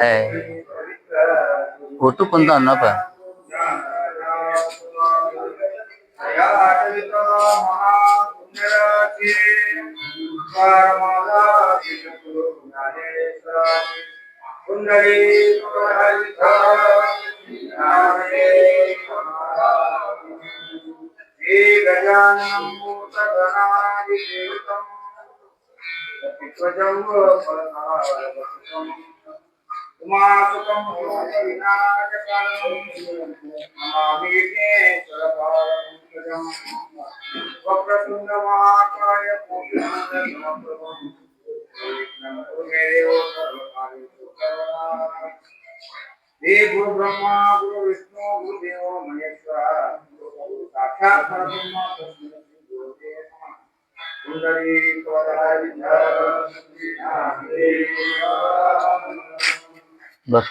है ಒಟ್ಟು ಕುಂದ ಅನ್ನಪ್ಪ ಕುಂಡಲಿ भूतगणादिवेदम् उमासुकं नमामीतेश्वरपारम् वक्रतुण्डमहाकाय पूर्णमप्रभम् हे गुरु ब्रह्मा गुरु विष्णु गुरुदेव महेश्वर साक्षात् परब्रह्म तस्मै श्री गुरुवे नमः पुण्डरीकवराय ಬರ್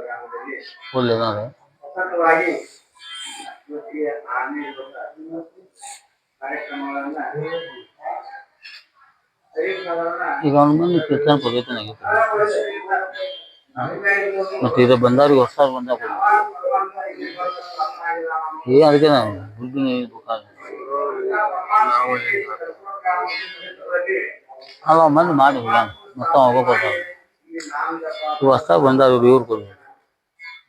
ಗ್ರಾಮದಲ್ಲಿ ಒಳ್ಳೆ ಅದ ಸತತವಾಗಿ ಇವತ್ತಿಗೆ ಆರನೇ ದಿವಸ ಕಾರ್ಯಕ್ರಮಗಳನ್ನ ಕಾರ್ಯಕ್ರಮಗಳನ್ನ ಈಗ ಅವ್ನ ಮಂದಿ ಕೀರ್ತನ ಪವಿತ್ರನ ಆಗೈತೆ ಮತ್ತೆ ಇದು ಬಂದವ್ರಿಗೆ ಹೊಸ ಬಂದಾಗ ಏ ಅದಕ್ಕೆ ನಾವು ದುಡ್ಡು ಅಲ್ಲ ಮಂದಿ ಮಾಡಿ ಹೋಗ್ಯಾನ ಮತ್ತೆ ಹೋಗ್ಬೇಕು ಇವು ಹೊಸ ಬಂದಾವ ಇವ್ರು ಕೊಡ್ಬೇಕು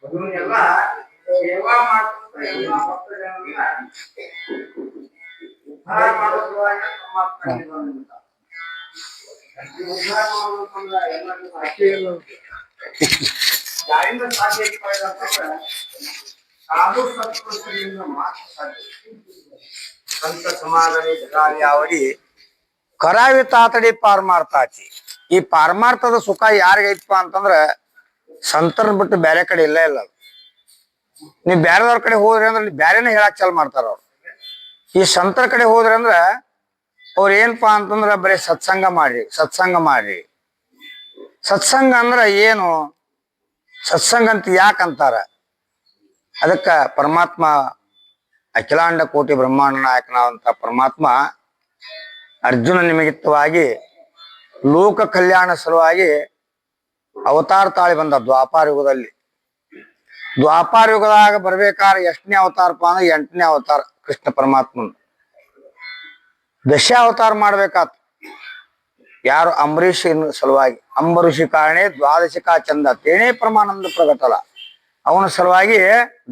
ಅದನ್ನೆಲ್ಲ ಸೇವಾ ಮಾಡ್ತಾ ಎಲ್ಲ ಭಕ್ತಜನರನ್ನ ಉದ್ಧಾರ ಮಾಡೋ ಸಲುವಾಗಿ ಪರಮಾತ್ಮ ಇಲ್ಲಿ ಬಂದಿದ್ದ. ಈ ಉದ್ಧಾರ ಮಾಡ್ಬೇಕಂದ್ರೆ ಎಲ್ಲರಿಗೂ ಸಾಧ್ಯ ಇಲ್ಲ. ಯಾರಿಂದ ಸಾಧ್ಯ ಐತಪ್ಪ ಇದು ಅಂತಂದ್ರೆ ಸಾಧು ಸತ್ಪುರುಷರಿಂದ ಮಾತ್ರ ಸಂತ ಕರಾವಿ ತಾತಡಿ ಪಾರಮಾರ್ಥಾಚಿ. ಈ ಪಾರಮಾರ್ಥದ ಸುಖ ಯಾರಿಗೈತಪ್ಪ ಅಂತಂದ್ರ ಸಂತರ ಬಿಟ್ಟು ಬೇರೆ ಕಡೆ ಇಲ್ಲ ಇಲ್ಲ. ನೀವ್ ಬೇರೆದವ್ರ ಕಡೆ ಹೋದ್ರಿ ಅಂದ್ರೆ ಬ್ಯಾರೆನೇ ಹೇಳಕ್ ಚಾಲ್ ಮಾಡ್ತಾರ ಅವ್ರು. ಈ ಸಂತರ ಕಡೆ ಹೋದ್ರಿ ಅಂದ್ರ ಅವ್ರ ಏನಪ್ಪಾ ಅಂತಂದ್ರ ಬರೀ ಸತ್ಸಂಗ ಮಾಡ್ರಿ ಸತ್ಸಂಗ ಮಾಡ್ರಿ. ಸತ್ಸಂಗ ಅಂದ್ರ ಏನು? ಸತ್ಸಂಗ ಅಂತ ಯಾಕಂತಾರ ಅದಕ್ಕ ಪರಮಾತ್ಮ, ಅಖಿಲಾಂಡ ಕೋಟಿ ಬ್ರಹ್ಮಾಂಡ ನಾಯಕನಾದಂತ ಪರಮಾತ್ಮ ಅರ್ಜುನ ನಿಮಿತ್ತವಾಗಿ ಲೋಕ ಕಲ್ಯಾಣ ಸಲುವಾಗಿ ಅವತಾರ ತಾಳಿ ಬಂದ ದ್ವಾಪಾರ ಯುಗದಲ್ಲಿ. ದ್ವಾಪಾರ ಯುಗದಾಗ ಬರ್ಬೇಕಾದ್ರೆ ಎಷ್ಟನೇ ಅವತಾರಪ್ಪ ಅಂದ್ರೆ ಎಂಟನೇ ಅವತಾರ ಕೃಷ್ಣ ಪರಮಾತ್ಮನ. ದಶ ಅವತಾರ ಮಾಡ್ಬೇಕಾತ್. ಯಾರು ಅಂಬರೀಷನ ಸಲುವಾಗಿ. ಅಂಬರೀಷಿ ಕಾರಣೆ ದ್ವಾದಶಿಕಾ ಚಂದ ತೇನೇ ಪರಮಾನಂದ ಪ್ರಗಟಲ ಅವನ ಸಲುವಾಗಿ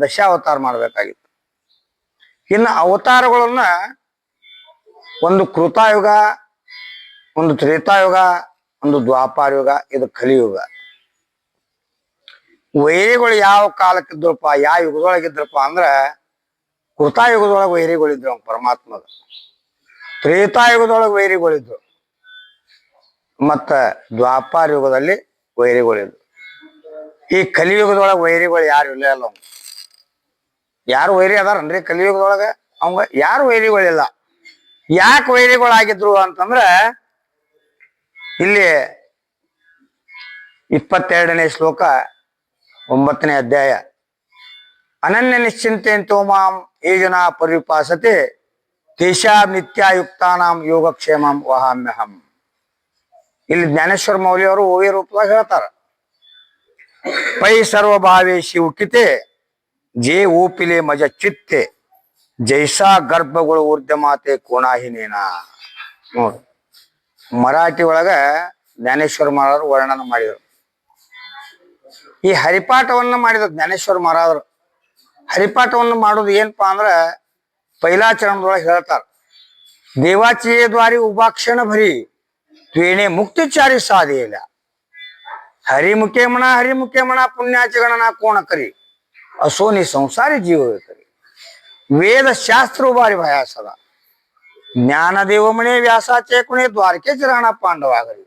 ದಶಾವತಾರ ಮಾಡಬೇಕಾಗಿತ್ತು. ಇನ್ನು ಅವತಾರಗಳನ್ನ ಒಂದು ಕೃತಾಯುಗ, ಒಂದು ತ್ರೇತಾಯುಗ, ಒಂದು ದ್ವಾಪಾರ ಯುಗ ಇದು ಕಲಿಯುಗ. ವೈರಿಗಳು ಯಾವ ಕಾಲಕ್ಕಿದ್ರಪ್ಪ, ಯಾವ ಯುಗದೊಳಗಿದ್ರಪ್ಪ ಅಂದ್ರ ಕೃತಾಯುಗದೊಳಗೆ ವೈರಿಗಳಿದ್ರು ಪರಮಾತ್ಮದ ತ್ರೇತಾಯುಗದೊಳಗೆ ವೈರಿಗಳಿದ್ರು ಮತ್ತ ದ್ವಾಪಾರ ಯುಗದಲ್ಲಿ ವೈರಿಗಳಿದ್ರು ಈ ಕಲಿಯುಗದೊಳಗ ವೈರಿಗಳು ಯಾರು ಇಲ್ಲ ಅಲ್ಲ ಯಾರು ವೈರಿ ಅದಾರನ್ರಿ ಕಲಿಯುಗದೊಳಗ? ಅವಂಗ ಯಾರು ವೈರಿಗಳಿಲ್ಲ ಯಾಕೆ ವೈರಿಗಳಾಗಿದ್ರು ಅಂತಂದ್ರ ಇಲ್ಲಿ ಇಪ್ಪತ್ತೆರಡನೇ ಶ್ಲೋಕ ಒಂಬತ್ತನೇ ಅಧ್ಯಾಯ. ಅನನ್ಯ ನಿಶ್ಚಿಂತೆ ಮಾಂ ಏಜನ ಜನ ಪರಿಪಾಸತೆ ತೇಷಾ ನಿತ್ಯಾಯುಕ್ತಾನಾಂ ಯೋಗಕ್ಷೇಮಂ ವಹಾಮ್ಯಹಂ. ಇಲ್ಲಿ ಜ್ಞಾನೇಶ್ವರ ಮೌಲ್ಯವರು ಓವಿಯ ರೂಪದಾಗ ಹೇಳ್ತಾರ. ಪೈ ಸರ್ವಭಾವೇಶಿ ಉಕ್ಕಿತೆ ಜೇ ಓಪಿಲೆ ಮಜ ಚಿತ್ತೆ ಜೈಸಾ ಗರ್ಭಗಳು ಊರ್ಧ್ಯ ಮಾತೆ ಕೋಣಾಹಿನೇನ ನೋಡು ಮರಾಠಿ ಒಳಗ ಜ್ಞಾನೇಶ್ವರ ಮಹಾರಾಜರು ವರ್ಣನ ಮಾಡಿದರು ಈ ಹರಿಪಾಠವನ್ನ ಮಾಡಿದ ಜ್ಞಾನೇಶ್ವರ ಮಹಾರಾಜರು ಹರಿಪಾಠವನ್ನು ಮಾಡೋದು ಏನಪ್ಪಾ ಅಂದ್ರ ಪೈಲಾಚರಣದೊಳಗೆ ಹೇಳ್ತಾರ ದೇವಾಚಿಯೇ ದ್ವಾರಿ ಉಪಾಕ್ಷಣ ಭರಿ ತ್ವೇಣೆ ಮುಕ್ತಿಚಾರಿ ಸಾಧಿಯಿಲ್ಲ ಹರಿಮುಖೇ ಮಣ ಹರಿಮುಖೇ ಮಣ ಪುಣ್ಯಾಚಗಣನ ಕೋಣ ಕರಿ. ಅಸೋನಿ ಸಂಸಾರಿ ಜೀವ ಕರಿ. ವೇದ ಶಾಸ್ತ್ರ ಬಾರಿ ಭಯಾಸದ ಜ್ಞಾನದೇವಮಣೆ ವ್ಯಾಸಾಚೆ ಕುಣೆ ದ್ವಾರಕೆ ಚಿರಾಣ ಪಾಂಡವಾಗಲಿ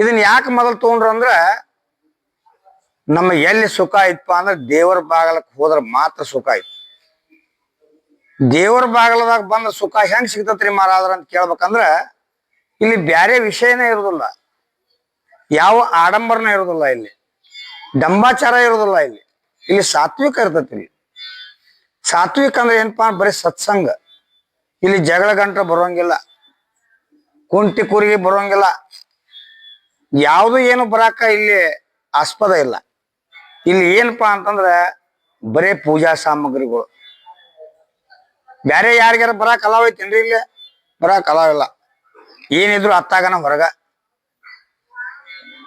ಇದನ್ನ ಯಾಕೆ ಮೊದಲು ತಗೊಂಡ್ರು ಅಂದ್ರ ನಮ್ಮ ಎಲ್ಲಿ ಸುಖ ಇತ್ತಪ್ಪ ಅಂದ್ರೆ ದೇವರ ಬಾಗಲಕ್ಕೆ ಹೋದ್ರ ಮಾತ್ರ ಸುಖ ಐತಿ ದೇವರ ಬಾಗಲದಾಗ ಬಂದ ಸುಖ ಹೆಂಗ್ ಸಿಗ್ತತ್ರಿ ಮಾರಾದ್ರ ಅಂತ ಕೇಳ್ಬೇಕಂದ್ರ, ಇಲ್ಲಿ ಬ್ಯಾರೆ ವಿಷಯನೇ ಇರುದಿಲ್ಲ. ಯಾವ ಆಡಂಬರನ ಇರೋದಿಲ್ಲ ಇಲ್ಲಿ. ಡಂಬಾಚಾರ ಇರೋದಿಲ್ಲ ಇಲ್ಲಿ. ಇಲ್ಲಿ ಸಾತ್ವಿಕ ಇರ್ತೈತಿ ಇಲ್ಲಿ. ಸಾತ್ವಿಕ ಅಂದ್ರೆ ಏನಪ್ಪಾ ಬರೀ ಸತ್ಸಂಗ. ಇಲ್ಲಿ ಜಗಳ ಗಂಟ ಬರೋಂಗಿಲ್ಲ ಕುಂಟಿ ಕುರಿಗೆ ಬರೋಂಗಿಲ್ಲ ಯಾವುದು ಏನು ಬರಾಕ ಇಲ್ಲಿ ಆಸ್ಪದ ಇಲ್ಲ. ಇಲ್ಲಿ ಏನಪ್ಪಾ ಅಂತಂದ್ರ ಬರೇ ಪೂಜಾ ಸಾಮಗ್ರಿಗಳು. ಬೇರೆ ಯಾರಿಗಾರ ಬರಾಕ್ ಅಲಾವ್ ಐತೇನ್ರಿ ಇಲ್ಲಿ? ಬರಾಕ್ ಅಲಾವ್ ಇಲ್ಲ. ಏನಿದ್ರು ಅತ್ತಾಗನ ಹೊರಗ.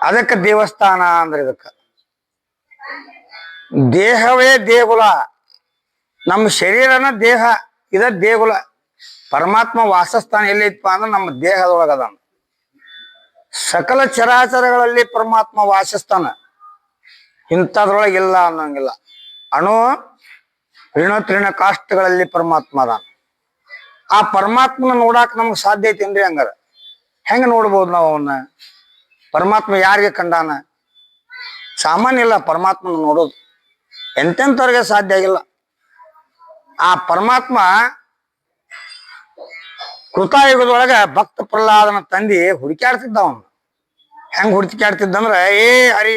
ಅದಕ್ಕೆ ದೇವಸ್ಥಾನ ಅಂದ್ರೆ ಇದಕ್ಕ. ದೇಹವೇ ದೇಗುಲ. ನಮ್ಮ ಶರೀರನ ದೇಹ, ಇದ ದೇಗುಲ. ಪರಮಾತ್ಮ ವಾಸಸ್ಥಾನ ಎಲ್ಲೈತಪ್ಪ ಅಂದ್ರೆ ನಮ್ಮ ದೇಹದೊಳಗ ಅದಾನ. ಸಕಲ ಚರಾಚರಗಳಲ್ಲಿ ಪರಮಾತ್ಮ ವಾಸಸ್ಥಾನ. ಇಂಥದ್ರೊಳಗೆ ಇಲ್ಲ ಅನ್ನೋಂಗಿಲ್ಲ. ಅಣು ಋಣತ್ರಿಣ ಕಾಷ್ಟಗಳಲ್ಲಿ ಪರಮಾತ್ಮ ಅದಾನ. ಆ ಪರಮಾತ್ಮನ ನೋಡಾಕ ನಮ್ಗೆ ಸಾಧ್ಯ ಐತೇನ್ರಿ ಹಂಗಾರ? ಹೆಂಗ ನೋಡ್ಬೋದು ನಾವು ಅವನ್ನ? ಪರಮಾತ್ಮ ಯಾರಿಗೆ ಕಂಡಾನ? ಸಾಮಾನ್ಯ ಇಲ್ಲ, ಪರಮಾತ್ಮನ ನೋಡೋದು. ಎಂತೆಂಥವ್ರಿಗೆ ಸಾಧ್ಯ ಆಗಿಲ್ಲ. ಆ ಪರಮಾತ್ಮ ಕೃತಾಯುಗದೊಳಗ ಭಕ್ತ ಪ್ರಹ್ಲಾದನ ತಂದಿ ಹುಡುಕ್ಯಾಡ್ತಿದ್ದ ಅವನು. ಹೆಂಗ್ ಹುಡುಕ್ಯಾಡ್ತಿದ್ದಂದ್ರ, ಏ ಹರಿ,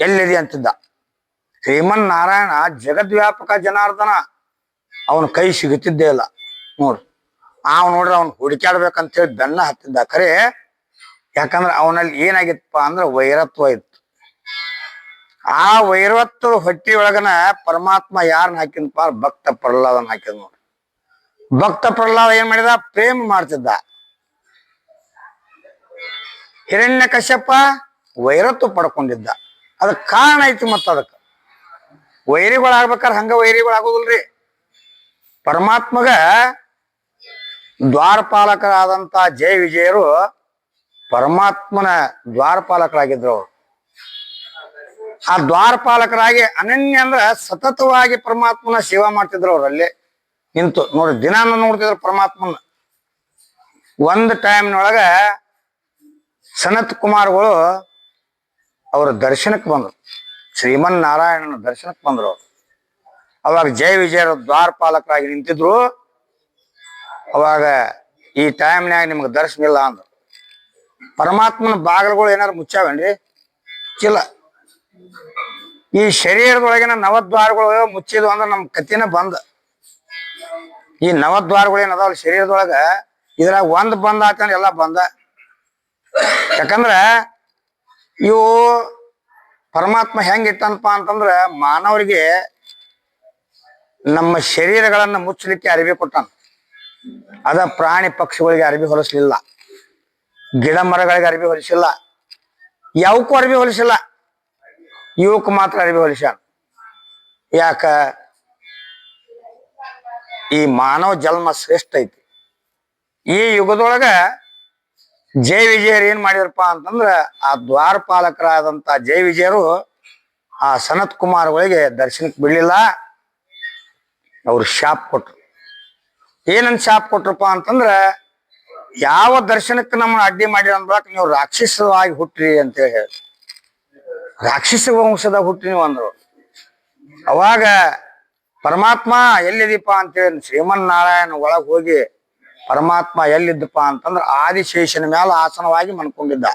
ಎಲ್ಲಿದೆ? ಅಂತಿದ್ದ. ಶ್ರೀಮನ್ ನಾರಾಯಣ ಜಗದ್ವ್ಯಾಪಕ ಜನಾರ್ದನ, ಅವನ ಕೈ ಸಿಗುತ್ತಿದ್ದೇ ಇಲ್ಲ. ನೋಡ್ರಿ ಆ ನೋಡ್ರಿ ಅವ್ನು ಹುಡುಕ್ಯಾಡ್ಬೇಕಂತೇಳಿ ಬೆನ್ನ ಹತ್ತಿದ್ದ. ಖರೆ ಯಾಕಂದ್ರೆ ಅವನಲ್ಲಿ ಏನಾಗಿತ್ತಪ್ಪ ಅಂದ್ರೆ ವೈರತ್ವ ಇತ್ತು. ಆ ವೈರತ್ವದ ಹೊಟ್ಟಿ ಒಳಗನ ಪರಮಾತ್ಮ ಯಾರನ್ನ ಹಾಕಿನಪ್ಪ ಭಕ್ತ ಪ್ರಹ್ಲಾದನ ಹಾಕಿದ್ ನೋಡ್ರಿ ಭಕ್ತ ಪ್ರಹ್ಲಾದ ಏನ್ ಮಾಡಿದ? ಪ್ರೇಮ ಮಾಡ್ತಿದ್ದ. ಹಿರಣ್ಯ ಕಶ್ಯಪ್ಪ ವೈರತ್ವ ಪಡ್ಕೊಂಡಿದ್ದ. ಅದಕ್ ಕಾರಣ ಐತಿ ಮತ್ತ ಅದಕ್ಕ. ವೈರಿಗಳಾಗ್ಬೇಕಾದ್ರೆ ಹಂಗ ವೈರಿಗಳಾಗೋದಿಲ್ರಿ. ಪರಮಾತ್ಮಗ ದ್ವಾರಪಾಲಕರಾದಂತ ಜಯ ವಿಜಯರು ಪರಮಾತ್ಮನ ದ್ವಾರಪಾಲಕರಾಗಿದ್ರು. ಅವರು ಆ ದ್ವಾರಪಾಲಕರಾಗಿ ಅನನ್ಯ ಅಂದ್ರ ಸತತವಾಗಿ ಪರಮಾತ್ಮನ ಸೇವಾ ಮಾಡ್ತಿದ್ರು ಅವರಲ್ಲಿ. ನಿಂತು ನೋಡಿ, ದಿನಾನ ನೋಡ್ತಿದ್ರು ಪರಮಾತ್ಮನ. ಒಂದು ಟೈಮ್ನೊಳಗ ಸನತ್ ಕುಮಾರ್ಗಳು ಅವ್ರ ದರ್ಶನಕ್ಕೆ ಬಂದ್ರು. ಶ್ರೀಮನ್ ನಾರಾಯಣನ ದರ್ಶನಕ್ಕೆ ಬಂದ್ರು ಅವ್ರು. ಅವಾಗ ಜಯ ವಿಜಯರ ದ್ವಾರಪಾಲಕರಾಗಿ ನಿಂತಿದ್ರು. ಅವಾಗ ಈ ಟೈಮ್ನ್ಯಾಗ ನಿಮ್ಗೆ ದರ್ಶನ ಇಲ್ಲ ಅಂದ್ರು. ಪರಮಾತ್ಮನ ಬಾಗಿಲುಗಳು ಏನಾರು ಮುಚ್ಚಾವೇನ್ರಿ? ಚಿಲ್ಲ ಈ ಶರೀರದೊಳಗಿನ ನವದ್ವಾರಗಳು ಮುಚ್ಚಿದ್ವು ಅಂದ್ರೆ ನಮ್ಮ ಕತ್ತಿನ ಬಂದ. ಈ ನವದ್ವಾರಗಳು ಏನ್ ಶರೀರದೊಳಗ? ಇದ್ರಾಗ ಒಂದ್ ಬಂದ ಆತಂದ್ರೆ ಎಲ್ಲ ಬಂದ. ಯಾಕಂದ್ರ ಇವು ಪರಮಾತ್ಮ ಹೆಂಗ್ ಇಟ್ಟನಪ್ಪ ಅಂತಂದ್ರ ಮಾನವರಿಗೆ ನಮ್ಮ ಶರೀರಗಳನ್ನ ಮುಚ್ಚಲಿಕ್ಕೆ ಅರಿವಿ ಕೊಟ್ಟನು. ಅದ ಪ್ರಾಣಿ ಪಕ್ಷಿಗಳಿಗೆ ಅರಿವಿ ಹೊಲಿಸ್ಲಿಲ್ಲ ಗಿಡ ಮರಗಳಿಗೆ ಅರಿವಿ ಹೊಲಿಸಿಲ್ಲ. ಯಾವಕ್ಕೂ ಅರಿವಿ ಹೊಲಿಸಿಲ್ಲ. ಇವಕ್ಕೆ ಮಾತ್ರ ಅರಿವಿ ಹೊಲಿಸ್ಯಾರ ಯಾಕ? ಈ ಮಾನವ ಜನ್ಮ ಶ್ರೇಷ್ಠ ಐತಿ. ಈ ಯುಗದೊಳಗ ಜಯ ವಿಜಯರು ಏನ್ ಮಾಡಿದ್ರಪ್ಪ ಅಂತಂದ್ರ ಆ ದ್ವಾರಪಾಲಕರಾದಂತ ಜಯ ವಿಜಯರು ಆ ಸನತ್ ಕುಮಾರ್ಗಳಿಗೆ ದರ್ಶನಕ್ಕೆ ಬಿಡ್ಲಿಲ್ಲ. ಅವ್ರು ಶಾಪ್ ಕೊಟ್ರು. ಏನಂತ ಶಾಪ್ ಕೊಟ್ರಪ್ಪ ಅಂತಂದ್ರ ಯಾವ ದರ್ಶನಕ್ಕೆ ನಮ್ಮನ್ನ ಅಡ್ಡಿ ಮಾಡಿರ ಅಂದ್ರೆ ನೀವು ರಾಕ್ಷಸವಾಗಿ ಹುಟ್ಟ್ರಿ ಅಂತ ಹೇಳಿ ರಾಕ್ಷಸ ವಂಶದ ಹುಟ್ಟಿ ನೀವು ಅಂದ್ರು. ಅವಾಗ ಪರಮಾತ್ಮ ಎಲ್ಲಿದೀಪ ಅಂತೇಳಿ ಶ್ರೀಮನ್ ನಾರಾಯಣ ಒಳಗ್ ಹೋಗಿ ಪರಮಾತ್ಮ ಎಲ್ಲಿದ್ದಪ್ಪ ಅಂತಂದ್ರ ಆದಿಶೇಷನ ಮೇಲೆ ಆಸನವಾಗಿ ಮನ್ಕೊಂಡಿದ್ದ.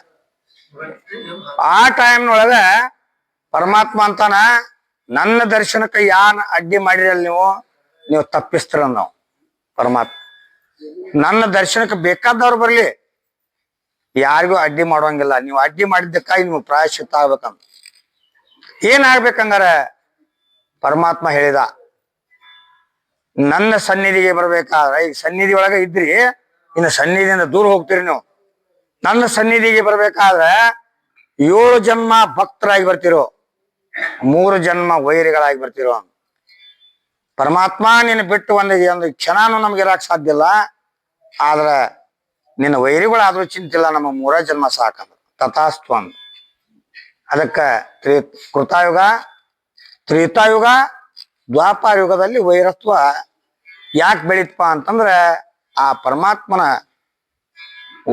ಆ ಟೈಮ್ನೊಳಗ ಪರಮಾತ್ಮ ಅಂತಾನ, ನನ್ನ ದರ್ಶನಕ್ಕೆ ಯಾನ ಅಡ್ಡಿ ಮಾಡಿರಲ್ಲ ನೀವು? ನೀವು ತಪ್ಪಿಸ್ತೀರ ನಾವು ಪರಮಾತ್ಮ. ನನ್ನ ದರ್ಶನಕ್ಕೆ ಬೇಕಾದವ್ರು ಬರ್ಲಿ. ಯಾರಿಗೂ ಅಡ್ಡಿ ಮಾಡೋಂಗಿಲ್ಲ. ನೀವು ಅಡ್ಡಿ ಮಾಡಿದ್ದಕ್ಕಾಗಿ ನೀವು ಪ್ರಾಯಶ್ಚಿತ್ತ ಆಗ್ಬೇಕಂತ. ಏನಾಗ್ಬೇಕಂಗಾರ? ಪರಮಾತ್ಮ ಹೇಳಿದ, ನನ್ನ ಸನ್ನಿಧಿಗೆ ಬರ್ಬೇಕಾದ್ರೆ ಈಗ ಸನ್ನಿಧಿ ಒಳಗ ಇದ್ರಿ, ಇನ್ನು ಸನ್ನಿಧಿಯಿಂದ ದೂರ ಹೋಗ್ತೀರಿ ನೀವು. ನನ್ನ ಸನ್ನಿಧಿಗೆ ಬರ್ಬೇಕಾದ್ರೆ ಏಳು ಜನ್ಮ ಭಕ್ತರಾಗಿ ಬರ್ತಿರೋ. ಮೂರು ಜನ್ಮ ವೈರಿಗಳಾಗಿ ಬರ್ತಿರೋ ಪರಮಾತ್ಮ ನಿನ್ನ ಬಿಟ್ಟು ಒಂದು ಒಂದು ಕ್ಷಣನೂ ನಮ್ಗೆ ಇರಕ್ ಸಾಧ್ಯ ಇಲ್ಲ. ಆದ್ರೆ ನಿನ್ನ ವೈರಿಗಳಾದ್ರೂ ಚಿಂತಿಲ್ಲ, ನಮ್ಮ ಮೂರ ಜನ್ಮ ಸಾಕಂದ. ತಥಾಸ್ತು ಅಂದ. ಅದಕ್ಕೆ ತ್ರಿ ಕೃತಾಯುಗ, ತ್ರೇತಾಯುಗ ದ್ವಾಪಾರ ಯುಗದಲ್ಲಿ ವೈರತ್ವ ಯಾಕೆ ಬೆಳೀತಪ್ಪ ಅಂತಂದ್ರೆ ಆ ಪರಮಾತ್ಮನ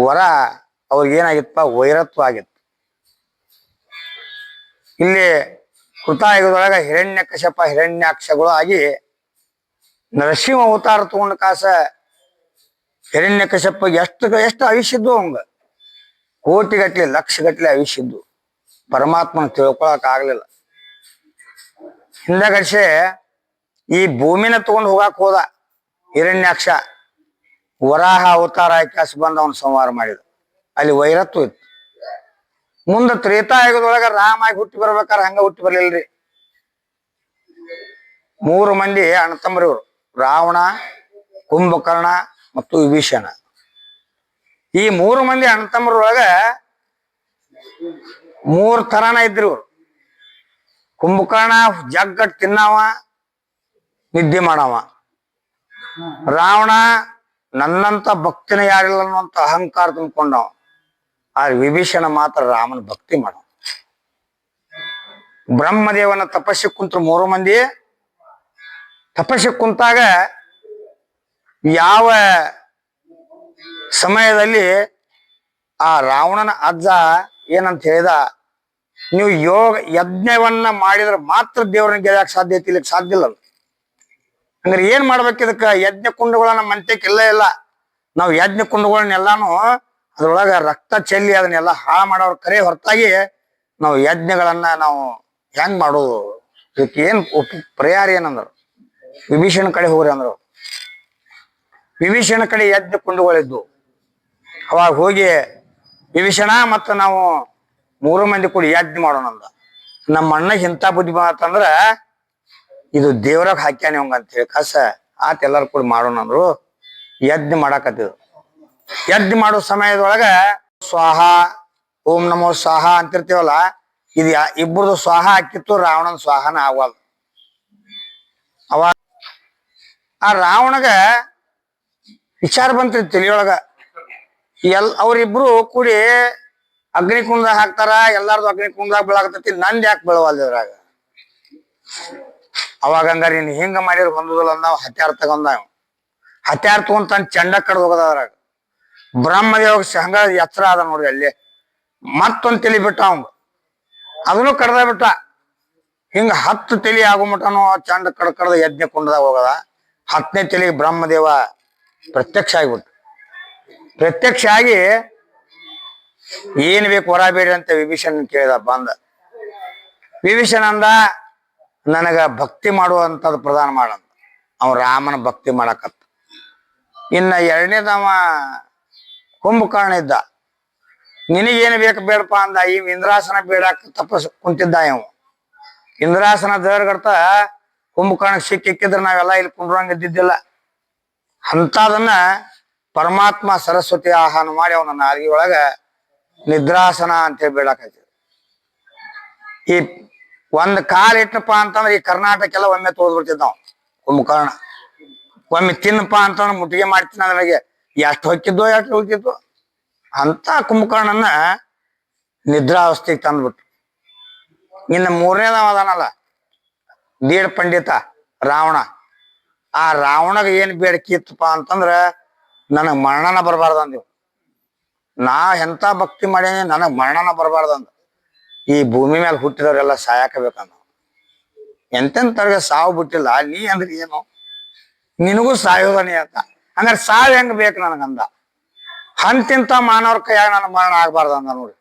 ವರ ಅವ್ರಿಗೆ ಏನಾಗಿತ್ತಪ್ಪ? ವೈರತ್ವ ಆಗಿತ್ತು. ಇಲ್ಲಿ ಕೃತಾಯುಗದೊಳಗ ಹಿರಣ್ಯ ಕಶಪ ಹಿರಣ್ಯಾಕ್ಷಗಳು ಆಗಿ ನರಸಿಂಹ ಅವತಾರ ತಗೊಂಡ ಕಾಸ ಹಿರಣ್ಯ ಕಶಪ್ಪ ಎಷ್ಟು ಎಷ್ಟು ಆಯುಷ್ಯದ್ದು ಅವಂಗ? ಕೋಟಿಗಟ್ಲೆ ಲಕ್ಷ ಗಟ್ಲೆ ಇದ್ದು ಪರಮಾತ್ಮನ ತಿಳ್ಕೊಳಕ್ ಆಗ್ಲಿಲ್ಲ. ಹಿಂದಗಡ್ಸೆ ಈ ಭೂಮಿನ ತಗೊಂಡು ಹೋಗಾಕ್ ಹೋದ ಹಿರಣ್ಯಾಕ್ಷ ವರಾಹ ಅವತಾರ ಆಕಾಶ ಬಂದ ಅವನು ಸಂವಾರ ಮಾಡಿದ. ಅಲ್ಲಿ ವೈರತ್ವ ಇತ್ತು. ಮುಂದೆ ತ್ರೇತಾಯುಗದೊಳಗ ರಾಮ ಆಗಿ ಹುಟ್ಟಿ ಬರ್ಬೇಕಾದ್ರೆ ಹಂಗ ಹುಟ್ಟಿ ಬರ್ಲಿಲ್ರಿ. ಮೂರು ಮಂದಿ ಅಣ್ಣತಮ್ಮರಿವ್ರು ರಾವಣ, ಕುಂಭಕರ್ಣ ಮತ್ತು ವಿಭೀಷಣ. ಈ ಮೂರು ಮಂದಿ ಅಣ್ಣತಮ್ಮರೊಳಗ ಮೂರ್ ತರಾನ ಇದ್ರು ಕುಂಭಕರ್ಣ, ಜಗ್ಗಟ್ ತಿನ್ನವ, ನಿದ್ದೆ ಮಾಡವ. ರಾವಣ, ನನ್ನಂತ ಭಕ್ತಿನ ಯಾರಿಲ್ಲ ಅನ್ನುವಂತ ಅಹಂಕಾರ ತುಂಬಿಕೊಂಡವ. ಆ ವಿಭೀಷಣ ಮಾತ್ರ ರಾಮನ ಭಕ್ತಿ ಮಾಡ ಬ್ರಹ್ಮದೇವನ ತಪಸ್ಸಿ ಕುಂತ ಮೂರು ಮಂದಿ ತಪಸ್ಸಿಗೆ ಕುಂತಾಗ ಯಾವ ಸಮಯದಲ್ಲಿ ಆ ರಾವಣನ ಅಜ್ಜ ಏನಂತ ಹೇಳಿದ, ನೀವು ಯೋಗ ಯಜ್ಞವನ್ನ ಮಾಡಿದ್ರೆ ಮಾತ್ರ ದೇವ್ರನ್ನ ಗೆಲ್ಲಕ್ಕೆ ಸಾಧ್ಯ ಐತಿ ಇಲ್ಲಿಕ್ ಸಾಧ್ಯ ಇಲ್ಲ ಅಂದ್ರೆ. ಏನ್ ಮಾಡ್ಬೇಕು ಇದಕ್ಕ? ಯಜ್ಞ ಕುಂಡಗಳನ್ನ ಮಂತ್ಯಕ್ಕೆ ಇಲ್ಲ ಇಲ್ಲ. ನಾವು ಯಜ್ಞ ಕುಂಡಗಳನ್ನೆಲ್ಲಾನು ಅದ್ರೊಳಗ ರಕ್ತ ಚೆಲ್ಲಿ ಅದನ್ನೆಲ್ಲ ಹಾಳು ಮಾಡೋರ್ ಕರೆ ಹೊರತಾಗಿ ನಾವು ಯಜ್ಞಗಳನ್ನ ನಾವು ಹೆಂಗ್ ಮಾಡೋದು? ಇದಕ್ಕೆ ಏನ್ ಪರಿಹಾರ ಏನಂದ್ರು? ವಿಭೀಷಣ ಕಡೆ ಹೋಗ್ರಿ ಅಂದ್ರು. ವಿಭೀಷಣ ಕಡೆ ಯಜ್ಞ ಕುಂಡುಗಳಿದ್ದು ಅವಾಗ ಹೋಗಿ ವಿಭೀಷಣ ಮತ್ತು ನಾವು ಮೂರು ಮಂದಿ ಕೂಡಿ ಯಜ್ಞ ಮಾಡೋಣ ಅಂದ. ನಮ್ಮ ಅಣ್ಣ ಇಂಥ ಬುದ್ಧಿ ಬಂತಂದ್ರ ಇದು ದೇವ್ರಾಗ ಹಾಕ್ಯಾನೆ ಅಂತ ಹೇಳಿ ಕಸ ಆತ ಎಲ್ಲಾರು ಕೂಡಿ ಮಾಡೋಣ ಅಂದ್ರು. ಯಜ್ಞ ಮಾಡಾಕತ್ತಿದ್ರು. ಯಜ್ಞ ಮಾಡೋ ಸಮಯದೊಳಗ ಸ್ವಾಹ, ಓಂ ನಮೋ ಸ್ವಾಹ ಅಂತಿರ್ತೀವಲ್ಲ, ಇದು ಇಬ್ಬರದು ಸ್ವಾಹ ಹಾಕಿತ್ತು, ರಾವಣನ ಸ್ವಾಹನ ಆಗವಲ್ದು. ಅವಾಗ ಆ ರಾವಣಗ ವಿಚಾರ ಬಂತ್ರಿ ತಲಿಯೊಳಗ. ಎಲ್ ಅವ್ರಿಬ್ರು ಕೂಡಿ ಅಗ್ನಿಕುಂಡ ಹಾಕ್ತಾರ, ಎಲ್ಲಾರ್ದು ಅಗ್ನಿ ಕುಂಡದಾಗ ಬೀಳಾಕತೈತಿ ನಂದ್ ಯಾಕೆ ಬೀಳವಲ್ದು ಇದ್ರಾಗ? ಅವಾಗ ಹಂಗಾರ ನೀನ್ ಹಿಂಗ ಮಾಡಿರ್ ಬಂದದಲ್ಲ ಅಂದ ಹತ್ಯಾರ ತಗೊಂಡ ಹತ್ಯಾರ್ ತನ್ನ ಚಂಡ ಕಡ್ದು ಹೋಗದ ಅದ್ರಾಗ. ಬ್ರಹ್ಮದೇವ ಹಂಗ ಎಚ್ಚರ ಅದ ನೋಡ್ರಿ ಅಲ್ಲಿ. ಮತ್ತೊಂದ್ ತಲಿ ಬಿಟ್ಟ ಅವಂಗ ಅದನ್ನು ಕಡ್ದ ಬಿಟ್ಟ. ಹಿಂಗ ಹತ್ತು ತಲಿ ಆಗೋ ಮಟನು ಚಂಡ ಕಡ್ ಕಡ್ದ ಯಜ್ಞ ಕುಂಡದಾಗ ಹೋಗದ. ಹತ್ತನೇ ತಲೆಗೆ ಬ್ರಹ್ಮದೇವ ಪ್ರತ್ಯಕ್ಷ ಆಗಿಬಿಟ್ಟು ಪ್ರತ್ಯಕ್ಷ ಆಗಿ ಏನ್ ಬೇಕು ಹೊರ ಅಂತ ವಿಭೀಷಣ್ ಕೇಳಿದ, ಬಂದ. ವಿಭೀಷಣ ಅಂದ ನನಗ ಭಕ್ತಿ ಮಾಡುವಂಥದ್ದು ಪ್ರದಾನ ಮಾಡಂತ ಅವ ರಾಮನ ಭಕ್ತಿ ಮಾಡಕತ್ತ. ಇನ್ನ ಎರಡನೇದವ ಕುಂಭಕರ್ಣ ಇದ್ದ. ನಿನಗೇನು ಬೇಕು ಬೇಡಪ್ಪ ಅಂದ, ಈ ಇಂದ್ರಾಸನ ಬೇಡಕ್ಕೆ ತಪಸ್ ಕುಂತಿದ್ದ ಇವ ಇಂದ್ರಾಸನ ದೇವ್ರಗಡ್ತ ಕುಂಭಕರ್ಣಕ್ಕೆ ಸಿಕ್ಕಿಕ್ಕಿದ್ರೆ ನಾವೆಲ್ಲ ಇಲ್ಲಿ ಕುಂಡ್ರಂಗ ಇದ್ದಿದ್ದಿಲ್ಲ ಅಂತದನ್ನ ಪರಮಾತ್ಮ ಸರಸ್ವತಿ ಆಹ್ವಾನ ಮಾಡಿ ಅವನ ನಾಲ್ಗೆ ಒಳಗ ನಿದ್ರಾಸನ ಅಂತೇಳಿ ಬೇಡಾಕೈತಿ ಈ ಒಂದ್ ಕಾಲ್ ಇಟ್ಟಪ್ಪ ಅಂತಂದ್ರೆ ಈ ಕರ್ನಾಟಕ ಎಲ್ಲ ಒಮ್ಮೆ ತೋದ್ ಬಿಡ್ತಿದ್ದ ನಾವು ಕುಂಭಕರ್ಣ. ಒಮ್ಮೆ ತಿನ್ನಪ್ಪ ಅಂತಂದ್ರೆ ಮುಟ್ಟಿಗೆ ಮಾಡ್ತೀನಿ ಅದ್ರಾಗೆ ಎಷ್ಟು ಹೊಕ್ಕಿದ್ದೋ ಎಷ್ಟು ಹೋಗಿದ್ದು ಅಂತ ಕುಂಭಕರ್ಣನ ನಿದ್ರಾವಸ್ಥೆಗೆ ತಂದ್ಬಿಟ್ಟು ಇನ್ನು ಮೂರನೇದವ ಅದಾನಲ್ಲ. ದೀಡ್ ಪಂಡಿತ ರಾವಣ. ಆ ರಾವಣಗ ಏನ್ ಬೇಡಿಕೆ ಇತ್ತಪ್ಪ ಅಂತಂದ್ರ ನನಗ್ ಮರಣನ ಬರಬಾರ್ದ ಅಂದಿವ್ ನಾ ಎಂತ ಭಕ್ತಿ ಮಾಡೇನಿ ನನಗ್ ಮರಣನ ಬರಬಾರ್ದು ಅಂದ ಈ ಭೂಮಿ ಮೇಲೆ ಹುಟ್ಟಿದವರೆಲ್ಲ ಸಾಯಾಕಬೇಕಂದ. ಎಂತೆಂತವ್ರಿಗೆ ಸಾವು ಬಿಟ್ಟಿಲ್ಲ, ನೀ ಅಂದ್ರೆ ಏನು? ನಿನಗೂ ಸಾಯೋದನಿ ಅಂತ. ಹಂಗಾರೆ ಸಾವು ಹೆಂಗ್ ಬೇಕು ನನಗಂದ? ಹಂತಿಂತ ಮಾನವ್ರ ಕೈಯಾಗ ನನ್ನ ಮರಣ ಆಗ್ಬಾರ್ದಂದ ನೋಡಿ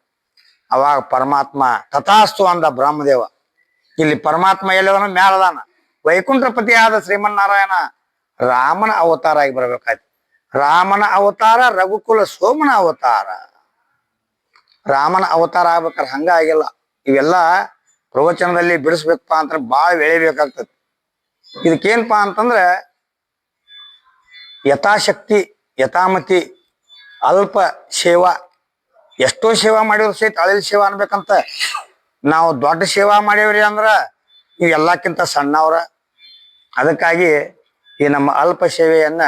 ಅವಾಗ ಪರಮಾತ್ಮ ತಥಾಸ್ತು ಅಂದ ಬ್ರಹ್ಮದೇವ. ಇಲ್ಲಿ ಪರಮಾತ್ಮ ಎಲ್ಲದನ ಮ್ಯಾಲದಾನ. ವೈಕುಂಠಪತಿ ಆದ ಶ್ರೀಮನ್ನಾರಾಯಣ ರಾಮನ ಅವತಾರ ಆಗಿ ಬರ್ಬೇಕಾಯ್ತು. ರಾಮನ ಅವತಾರ, ರಘುಕುಲ ಸೋಮನ ಅವತಾರ. ರಾಮನ ಅವತಾರ ಆಗ್ಬೇಕಾದ್ರೆ ಹಂಗ ಆಗಿಲ್ಲ. ಇವೆಲ್ಲ ಪ್ರವಚನದಲ್ಲಿ ಬಿಡಿಸ್ಬೇಕಪ್ಪ ಅಂತ ಬಾಳ ಎಳಿಬೇಕಾಗ್ತದೆ ಇದಕ್ಕೇನಪ್ಪ ಅಂತಂದ್ರೆ ಯಥಾಶಕ್ತಿ, ಯಥಾಮತಿ, ಅಲ್ಪ ಸೇವಾ, ಎಷ್ಟೋ ಸೇವಾ ಮಾಡಿದ್ರು ಸಹಿತ ಅಳಿಲ್ ಸೇವಾ ಅನ್ಬೇಕಂತ ನಾವು ದೊಡ್ಡ ಸೇವಾ ಮಾಡೇವ್ರಿ ಅಂದ್ರ ನೀವು ಎಲ್ಲಕ್ಕಿಂತ ಸಣ್ಣವ್ರ. ಅದಕ್ಕಾಗಿ ಈ ನಮ್ಮ ಅಲ್ಪ ಸೇವೆಯನ್ನ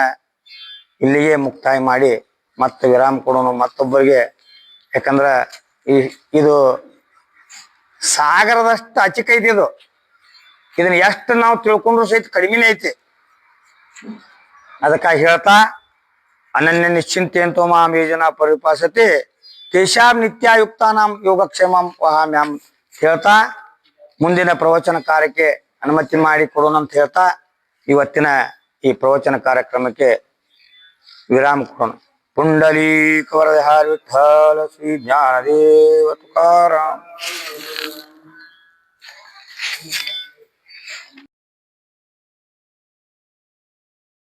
ಇಲ್ಲಿಗೆ ಮುಕ್ತಾಯ ಮಾಡಿ ಮತ್ತೆ ವಿರಾಮ ಕೊಡೋಣ ಮತ್ತೊಬ್ಬರಿಗೆ. ಯಾಕಂದ್ರ ಈ, ಇದು ಸಾಗರದಷ್ಟು ಅಚಿಕೈತಿ ಇದು. ಇದನ್ನ ಎಷ್ಟು ನಾವು ತಿಳ್ಕೊಂಡ್ರು ಸಹಿತ ಕಡಿಮೆನೇ ಐತಿ. ಅದಕ್ಕಾಗಿ ಹೇಳ್ತಾ, ಅನನ್ಯ ನಿಶ್ಚಿಂತೆ ಅಂತೋ ಮಾಂ ಯೋಜನಾ ಪರಿಪಾಸತೆ, ತೇಷಾಂ ನಿತ್ಯಾಯುಕ್ತಾನಾಂ ಯೋಗಕ್ಷೇಮಂ ವಹಾಮ್ಯಾಂ ಹೇಳ್ತಾ ಮುಂದಿನ ಪ್ರವಚನ ಕಾರ್ಯಕ್ಕೆ ಅನುಮತಿ ಮಾಡಿ ಕೊಡೋಣ ಅಂತ ಹೇಳ್ತಾ ಇವತ್ತಿನ ಈ ಪ್ರವಚನ ಕಾರ್ಯಕ್ರಮಕ್ಕೆ ವಿರಾಮ ಕೊಡೋಣ. ಪುಂಡಲೀಕವರ ವಿಠಲ ಶ್ರೀ ಜ್ಞಾನದೇವ ತುಕಾರಾಮ್.